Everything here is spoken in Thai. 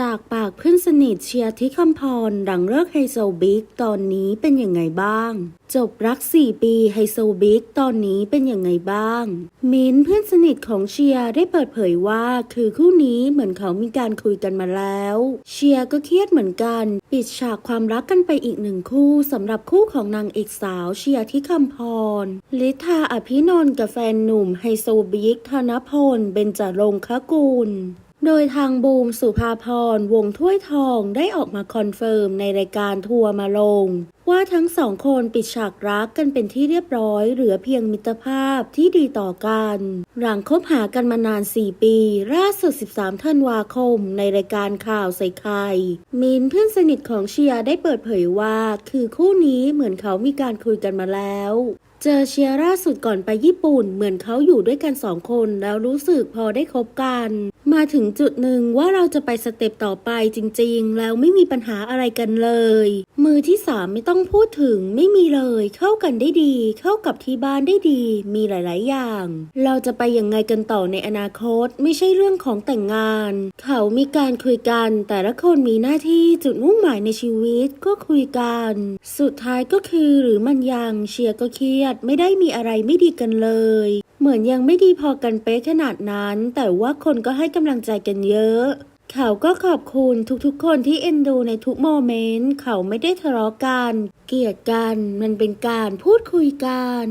จากปากเพื่อนสนิทเชียร์ที่คำพรหลังเลิกไฮโซบิ๊กตอนนี้เป็นยังไงบ้าง จบรัก 4 ปีไฮโซบิ๊กตอนนี้เป็นยังไงบ้าง มิ้นเพื่อนสนิทของเชียร์ได้เปิดเผยว่าคือคู่นี้เหมือนเขามีการคุยกันมาแล้ว เชียร์ก็เครียดเหมือนกัน ปิดฉากความรักกันไปอีกหนึ่งคู่สำหรับคู่ของนางเอกสาวเชียร์ที่คำพรลิธาอภินนท์กับแฟนหนุ่มไฮโซบิ๊กธนพลเบญจรงคกุล โดยทางบูมสุภาพรวงถ้วยทองได้ออกมาคอนเฟิร์มในรายการทัวร์มาลง ว่าทั้งสองคนปิดฉากรักกันเป็นที่เรียบร้อย เหลือเพียงมิตรภาพที่ดีต่อกัน หลังคบหากันมานาน 4 ปีล่าสุด 13 ธันวาคม ในรายการข่าวใส่ไข่มินเพื่อนสนิทของเชียร์ได้เปิดเผยว่า คือคู่นี้เหมือนเขามีการคุยกันมาแล้วเจอเชียร์ล่าสุดก่อนไปญี่ปุ่น เหมือนเขาอยู่ด้วยกันสองคนแล้วรู้สึกพอได้คบกัน มาถึงจุดหนึ่งว่าเราจะไปสเต็ปต่อไปจริงๆ แล้วไม่มีปัญหาอะไรกันเลย มือที่สามไม่ต้องพูดถึงไม่มีเลย เข้ากันได้ดี เข้ากับที่บ้านได้ดี มีหลายๆ อย่าง เราจะไปยังไงกันต่อในอนาคต ไม่ใช่เรื่องของแต่งงาน เขามีการคุยกัน แต่ละคนมีหน้าที่จุดมุ่งหมายในชีวิตก็คุยกัน สุดท้ายก็คือหรือมันยังเชียร์ก็เครียดไม่ได้มีอะไรไม่ดีกันเลย เหมือนยังไม่ดีพอกันเป๊ะขนาดนั้น แต่ว่าคนก็ให้กำลังใจกันเยอะ เขาก็ขอบคุณทุกๆ คนที่เอ็นดูในทุกโมเมนต์ เขาไม่ได้ทะเลาะกัน เกลียดกัน มันเป็นการพูดคุยกัน